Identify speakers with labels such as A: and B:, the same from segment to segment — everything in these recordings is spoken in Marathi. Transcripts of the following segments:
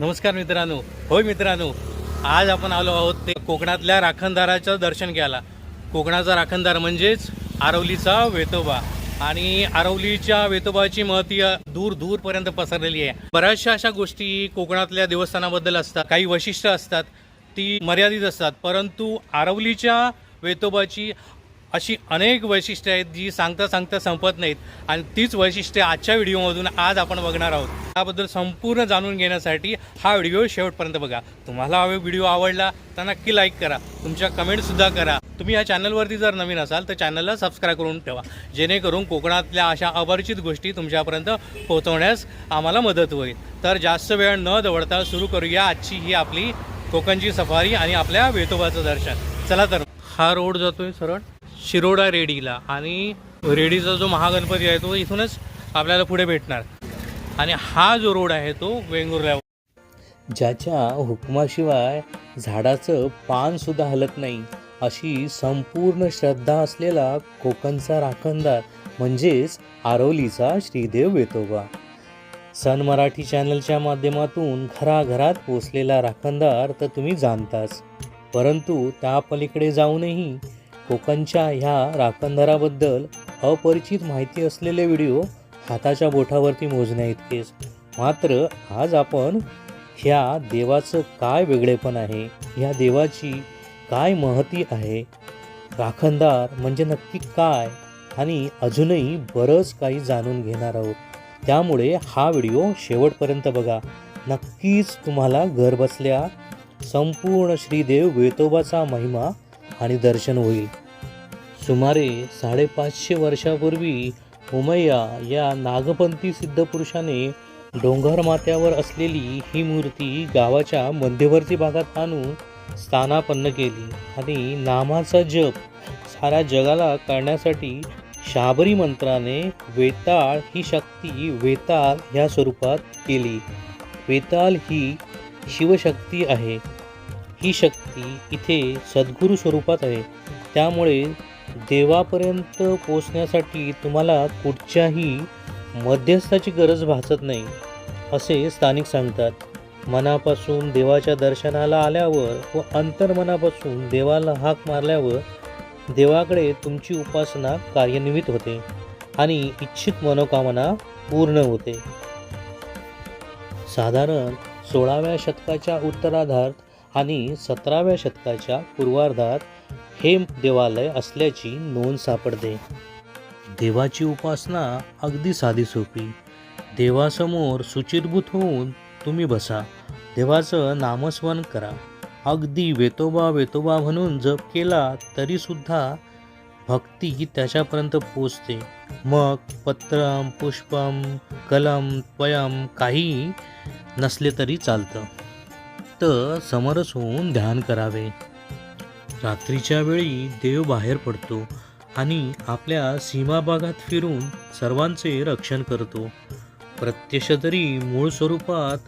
A: नमस्कार मित्रांनो. होय मित्रांनो आज आपण आलो आहोत ते कोकणातल्या राखणदाराचं दर्शन घ्यायला. कोकणाचा राखणदार म्हणजेच आरवलीचा वेतोबा. आणि आरवलीच्या वेतोबाची महती दूर दूरपर्यंत पसरलेली आहे. बऱ्याचशा अशा गोष्टी कोकणातल्या देवस्थानाबद्दल असतात. काही वैशिष्ट्य असतात ती मर्यादित असतात. परंतु आरवलीच्या वेतोबाची अशी अनेक वैशिष्ट्ये आहेत जी सांगता सांगता संपत नाहीत. आणि तीच वैशिष्ट्ये आजच्या व्हिडिओमधून आज आपण बघणार आहोत. त्याबद्दल संपूर्ण जाणून घेण्यासाठी हा व्हिडिओ शेवटपर्यंत बघा. तुम्हाला हा व्हिडिओ आवडला तर नक्की लाईक करा. तुमच्या कमेंटसुद्धा करा. तुम्ही या चॅनलवरती जर नवीन असाल तर चॅनलला सबस्क्राईब करून ठेवा. जेणेकरून कोकणातल्या अशा अपरिचित गोष्टी तुमच्यापर्यंत पोहोचवण्यास आम्हाला मदत होईल. तर जास्त वेळ न दवडता सुरू करूया आजची ही आपली कोकणची सफारी आणि आपल्या वेतोबाचं दर्शन. चला तर. हा रोड जातोय सरळ. शिरोडा रेडीला. आणि रेडीचा जो महागणपती आहे तो इथूनच आपल्याला पुढे भेटणार. आणि हा जो रोड आहे तो वेंगुर्ल्या
B: ज्याच्या हुकमाशिवाय झाडाचं पानसुद्धा हलत नाही अशी संपूर्ण श्रद्धा असलेला कोकणचा राखणदार म्हणजेच आरवलीचा श्रीदेव वेतोबा. सन मराठी चॅनलच्या माध्यमातून घराघरात पोचलेला राखणदार तर तुम्ही जाणताच. परंतु त्या पलीकडे जाऊनही कोकणच्या ह्या राखणदाराबद्दल अपरिचित माहिती असलेले व्हिडिओ हाताच्या बोटावरती मोजण्या इतकेच. मात्र आज आपण ह्या देवाचं काय वेगळेपण आहे? ह्या देवाची काय महती आहे? राखणदार म्हणजे नक्की काय? आणि अजूनही बरंच काही जाणून घेणार आहोत. त्यामुळे हा व्हिडिओ शेवटपर्यंत बघा. नक्कीच तुम्हाला घरबसल्या संपूर्ण श्रीदेव वेतोबाचा महिमा आणि दर्शन होईल. सुमारे साडेपाचशे वर्षापूर्वी उमय्या या नागपंथी सिद्धपुरुषाने डोंगर माथ्यावर असलेली ही मूर्ती गावाच्या मध्यवर्ती भागात आणून स्थानापन्न केली आणि नामाचा जप साऱ्या जगाला करण्यासाठी शाबरी मंत्राने वेताळ ही शक्ती वेताल ह्या स्वरूपात केली. वेताल ही शिवशक्ती आहे. ही शक्ती इथे सद्गुरू स्वरूपात आहे. त्यामुळे देवापर्यंत पोचण्यासाठी तुम्हाला कुठच्याही मध्यस्थाची गरज भासत नाही असे स्थानिक सांगतात. मनापासून देवाच्या दर्शनाला आल्यावर व अंतर्मनापासून देवाला हाक मारल्यावर देवाकडे तुमची उपासना कार्यान्वित होते आणि इच्छित मनोकामना पूर्ण होते. साधारण सोळाव्या शतकाच्या उत्तरार्धात आणि सतराव्या शतकाच्या पूर्वार्धात हे देवालय असल्याची नोंद सापडते. देवाची उपासना अगदी साधी सोपी. देवासमोर सुचिरभूत होऊन तुम्ही बसा. देवाचं नामस्मरण करा. अगदी वेतोबा वेतोबा म्हणून जप केला तरीसुद्धा भक्ती त्याच्यापर्यंत पोचते मग पत्रम पुष्पम कलम त्वयम काही नसले तरी चालतं. तर समरस होऊन ध्यान करावे. रात्रीच्या वेळी देव बाहेर पडतो आणि आपल्या सीमाभागात फिरून सर्वांचे रक्षण करतो. प्रत्यक्ष तरी मूळ स्वरूपात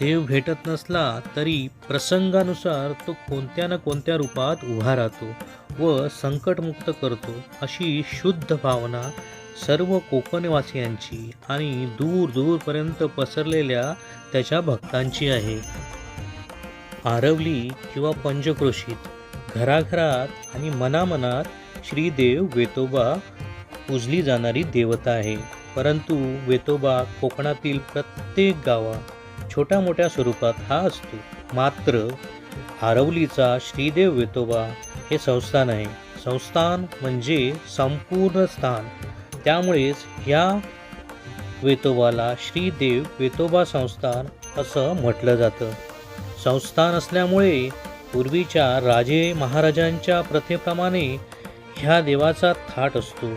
B: देव भेटत नसला तरी प्रसंगानुसार तो कोणत्या ना कोणत्या रूपात उभा राहतो व संकटमुक्त करतो अशी शुद्ध भावना सर्व कोकणवासियांची आणि दूर दूरपर्यंत पसरलेल्या त्याच्या भक्तांची आहे. आरवली किंवा पंचक्रोशीत घराघरात आणि मनामनात श्रीदेव वेतोबा पूजली जाणारी देवता आहे. परंतु वेतोबा कोकणातील प्रत्येक गावात छोट्या मोठ्या स्वरूपात हा असतो. मात्र आरवलीचा श्रीदेव वेतोबा हे संस्थान आहे. संस्थान म्हणजे संपूर्ण स्थान. त्यामुळेच ह्या वेतोबाला श्रीदेव वेतोबा संस्थान असं म्हटलं जातं. संस्थान असल्यामुळे पूर्वीच्या राजे महाराजांच्या प्रथेप्रमाणे ह्या देवाचा थाट असतो.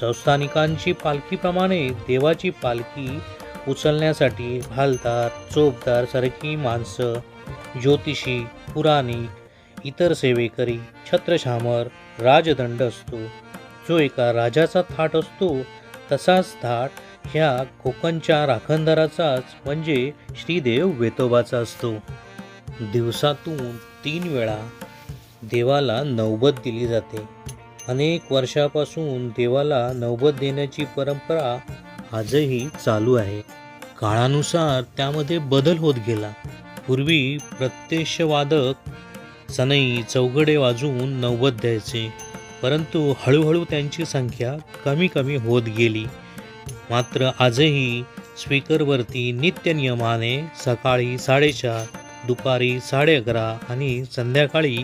B: संस्थानिकांची पालखीप्रमाणे देवाची पालखी उचलण्यासाठी भालदार चोपदार सारखी माणसं ज्योतिषी पुराणिक इतर सेवेकरी छत्रछामर राजदंड असतो. जो एका राजाचा थाट असतो तसाच थाट ह्या कोकणच्या राखणदाराचाच म्हणजे श्रीदेव वेतोबाचा असतो. दिवसातून तीन वेळा देवाला नौबत दिली जाते. अनेक वर्षापासून देवाला नौबत देण्याची परंपरा आजही चालू आहे. काळानुसार त्यामध्ये बदल होत गेला. पूर्वी प्रत्यक्ष वादक सनई चौघडे वाजवून नौबत द्यायचे. परंतु हळूहळू त्यांची संख्या कमी कमी होत गेली. मात्र आजही स्पीकरवरती नित्यनियमाने सकाळी साडेचार दुपारी साडे अकरा आणि संध्याकाळी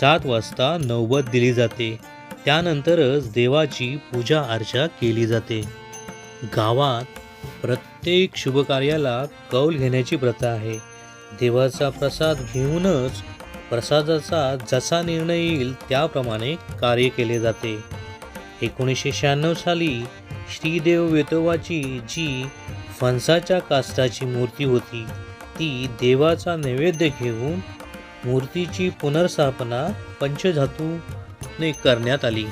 B: सात वाजता नौबत दिली जाते. त्यानंतरच देवाची पूजा अर्चा केली जाते. गावात प्रत्येक शुभकार्याला कौल घेण्याची प्रथा आहे. देवाचा प्रसाद घेऊनच प्रसादाचा जसा निर्णय येईल त्याप्रमाणे कार्य केले जाते. एकोणीसशे शहाण्णव साली श्रीदेव वेतोवाची जी फणसाच्या काष्टाची मूर्ती होती. ती देवाचा नैवेद्य घेऊन मूर्तीची पुनर्स्थापना पंचधातूने करण्यात आली.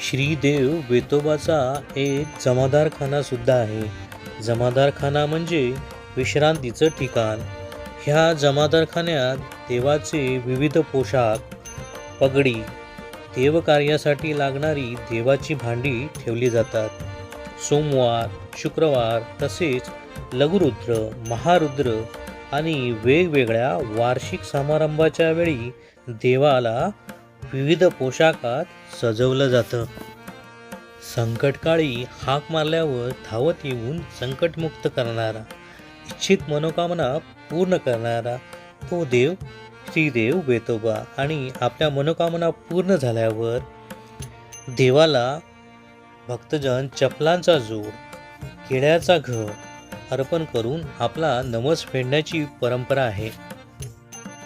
B: श्रीदेव वेतोबाचा एक जमादारखाना सुद्धा आहे. जमादारखाना म्हणजे विश्रांतीचं ठिकाण. ह्या जमादारखान्यात देवाचे विविध पोशाख पगडी देवकार्यासाठी लागणारी देवाची भांडी ठेवली जातात. सोमवार शुक्रवार तसेच लघुरुद्र महारुद्र आणि वेगवेगळ्या वार्षिक समारंभाच्या वेळी देवाला विविध पोशाखात सजवलं जातं. संकटकाळी हाक मारल्यावर धावत येऊन संकटमुक्त करणारा इच्छित मनोकामना पूर्ण करणारा तो देव श्रीदेव वेतोबा आणि आपल्या मनोकामना पूर्ण झाल्यावर देवाला भक्तजन चपलांचा जोड केळ्याचा घर अर्पण करून आपला नमस फेडण्याची परंपरा आहे.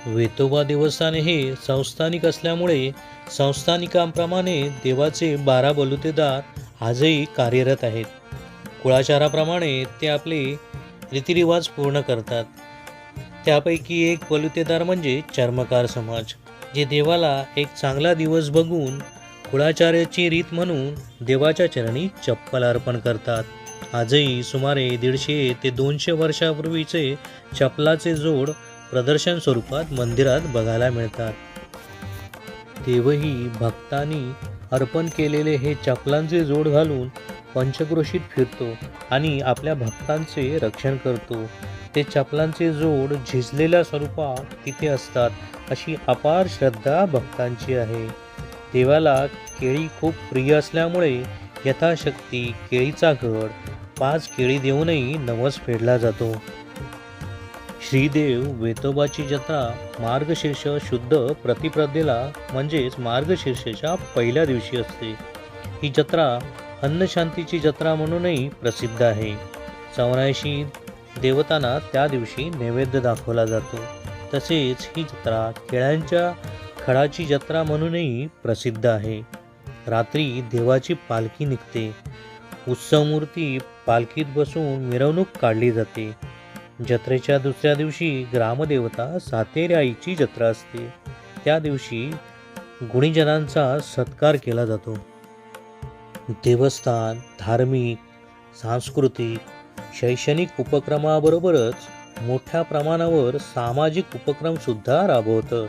B: वेतोबा देवस्थान हे संस्थानिक असल्यामुळे संस्थानिकांप्रमाणे देवाचे बारा बलुतेदार आजही कार्यरत आहेत. कुळाचाराप्रमाणे ते आपले रीतिरिवाज पूर्ण करतात. त्यापैकी एक बलुतेदार म्हणजे चर्मकार समाज जे देवाला एक चांगला दिवस बघून कुळाचार्याची रीत म्हणून देवाच्या चरणी चप्पल अर्पण करतात. आजही सुमारे दीडशे ते दोनशे वर्षापूर्वीचे चपलाचे जोड प्रदर्शन स्वरूपात मंदिरात बघायला मिळतात. तेवही भक्तांनी अर्पण केलेले हे चपलांचे जोड घालून पंचक्रोशीत फिरतो आणि आपल्या भक्तांचे रक्षण करतो. ते चपलांचे जोड झिजलेल्या स्वरूपात तिथे असतात अशी अपार श्रद्धा भक्तांची आहे. देवाला केळी खूप प्रिय असल्यामुळे यथाशक्ती केळीचा घड पाच केळी देऊनही नवस फेडला जातो. श्रीदेव वेतोबाची जत्रा मार्गशीर्ष शुद्ध प्रतिप्रदेला म्हणजेच मार्गशीर्षाच्या पहिल्या दिवशी असते. ही जत्रा अन्नशांतीची जत्रा म्हणूनही प्रसिद्ध आहे. चौऱ्याऐंशी देवतांना त्या दिवशी नैवेद्य दाखवला जातो. तसेच ही जत्रा केळ्यांच्या खडाची जत्रा म्हणूनही प्रसिद्ध आहे. रात्री देवाची पालखी निघते. उत्सवमूर्ती पालखीत बसून मिरवणूक काढली जाते. जत्रेच्या दुसऱ्या दिवशी ग्रामदेवता सातेरी आईची जत्रा असते. त्या दिवशी गुणीजनांचा सत्कार केला जातो. देवस्थान धार्मिक सांस्कृतिक शैक्षणिक उपक्रमाबरोबरच मोठ्या प्रमाणावर सामाजिक उपक्रमसुद्धा राबवतं.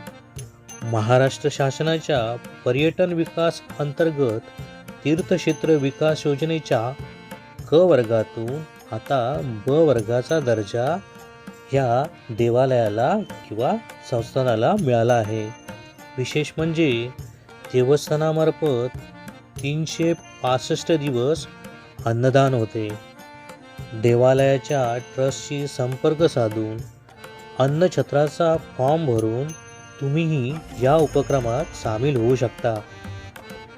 B: महाराष्ट्र शासनाच्या पर्यटन विकास अंतर्गत तीर्थक्षेत्र विकास योजनेच्या क वर्गातून आता ब वर्गाचा दर्जा ह्या देवालयाला किंवा संस्थानाला मिळाला आहे. विशेष म्हणजे देवस्थानामार्फत तीनशे पासष्ट दिवस अन्नदान होते. देवालयाच्या ट्रस्टशी संपर्क साधून अन्नछत्राचा फॉर्म भरून तुम्हीही या उपक्रमात सामील होऊ शकता.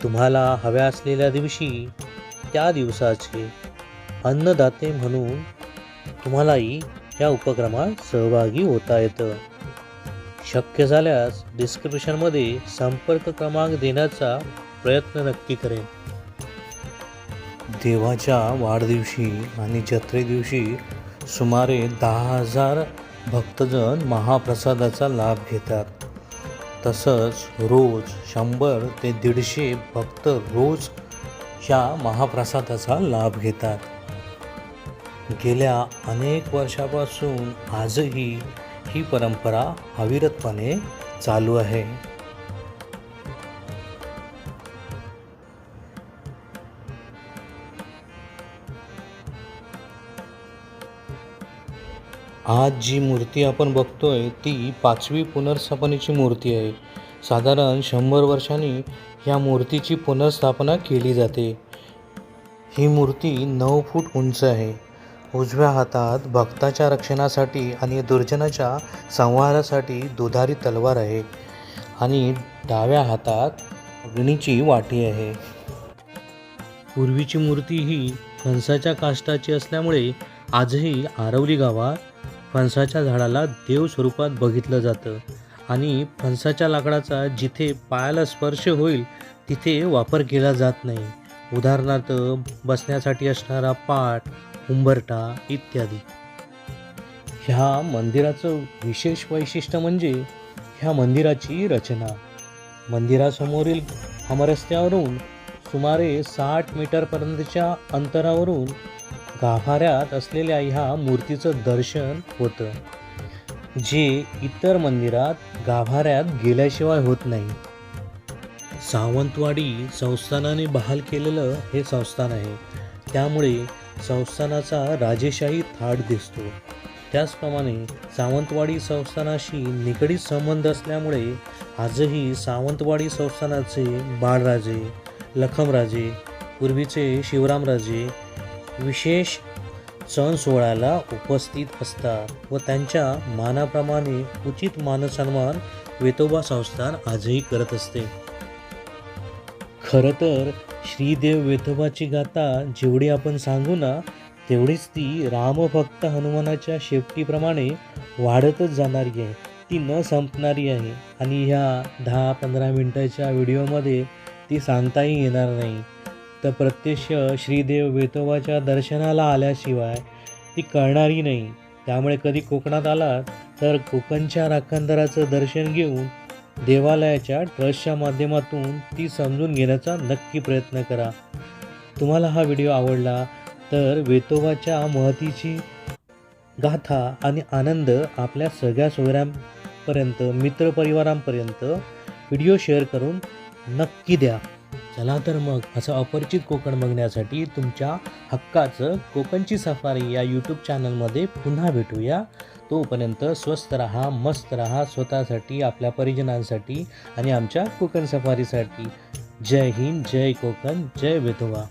B: तुम्हाला हव्या असलेल्या दिवशी त्या दिवसाचे अन्नदाते म्हणून तुम्हालाही या उपक्रमात सहभागी होता येतं. शक्य झाल्यास डिस्क्रिप्शनमध्ये संपर्क क्रमांक देण्याचा प्रयत्न नक्की करेन. देवाच्या वाढदिवशी आणि जत्रे दिवशी सुमारे दहा हजार भक्तजन महाप्रसादाचा लाभ घेतात. तसंच रोज शंभर ते दीडशे भक्त रोज या महाप्रसादाचा लाभ घेतात. गेल्या अनेक वर्षापासून आजही ही परंपरा अविरतपणे चालू आहे. आज जी मूर्ती आपण बघतोय ती पाचवी पुनर्स्थापनेची मूर्ती आहे. साधारण शंभर वर्षांनी ह्या मूर्तीची पुनर्स्थापना केली जाते. ही मूर्ती नऊ फूट उंच आहे. उजव्या हातात भक्ताच्या रक्षणासाठी आणि दुर्जनाच्या संहारासाठी दुधारी तलवार आहे आणि डाव्या हातात अग्नीची वाटी आहे. पूर्वीची मूर्ती ही कंसाच्या काष्टाची असल्यामुळे आजही आरवली गावात फणसाच्या झाडाला देव स्वरूपात बघितलं जातं. आणि फणसाच्या लाकडाचा जिथे पायाला स्पर्श होईल तिथे वापर केला जात नाही. उदाहरणार्थ बसण्यासाठी असणारा पाट उंबरटा इत्यादी. ह्या मंदिराचं विशेष वैशिष्ट्य म्हणजे ह्या मंदिराची रचना. मंदिरासमोरील हमरस्त्यावरून सुमारे साठ मीटरपर्यंतच्या अंतरावरून गाभाऱ्यात असलेल्या ह्या मूर्तीचं दर्शन होतं. जे इतर मंदिरात गाभाऱ्यात गेल्याशिवाय होत नाही. सावंतवाडी संस्थानाने बहाल केलेलं हे संस्थान आहे. त्यामुळे संस्थानाचा राजेशाही थाट दिसतो. त्याचप्रमाणे सावंतवाडी संस्थानाशी निगडीत संबंध असल्यामुळे आजही सावंतवाडी संस्थानाचे बाळराजे लखमराजे पूर्वीचे शिवरामराजे विशेष सण सोहळ्याला उपस्थित असतात व त्यांच्या मानाप्रमाणे उचित मानसन्मान वेतोबा संस्थान आजही करत असते. खरं तर श्रीदेव वेतोबाची गाथा जेवढी आपण सांगू ना तेवढीच ती रामभक्त हनुमानाच्या शेपटीप्रमाणे वाढतच जाणारी आहे. ती न संपणारी आहे. आणि ह्या दहा पंधरा मिनटाच्या व्हिडिओमध्ये ती सांगताही येणार नाही. तर प्रत्यक्ष श्रीदेव वेतोबाच्या दर्शनाला आल्याशिवाय ती कळणारही नाही. त्यामुळे कधी कोकणात आला तर कोकणच्या राखणदाराचं दर्शन घेऊन देवालयाच्या ट्रस्टच्या माध्यमातून ती समजून घेण्याचा नक्की प्रयत्न करा. तुम्हाला हा व्हिडिओ आवडला तर वेतोबाच्या महतीची गाथा आणि आनंद आपल्या सगळ्या सोयऱ्यांपर्यंत मित्रपरिवारांपर्यंत व्हिडिओ शेअर करून नक्की द्या. चला तर मग असं अपरिचित कोकण बघण्यासाठी तुमच्या हक्काचं कोकणची सफारी या यूट्यूब चॅनलमध्ये पुन्हा भेटूया. तोपर्यंत स्वस्त रहा मस्त रहा स्वतःसाठी आपल्या परिजनांसाठी आणि आमच्या कोकण सफारीसाठी. जय हिंद जय कोकण जय विधवा.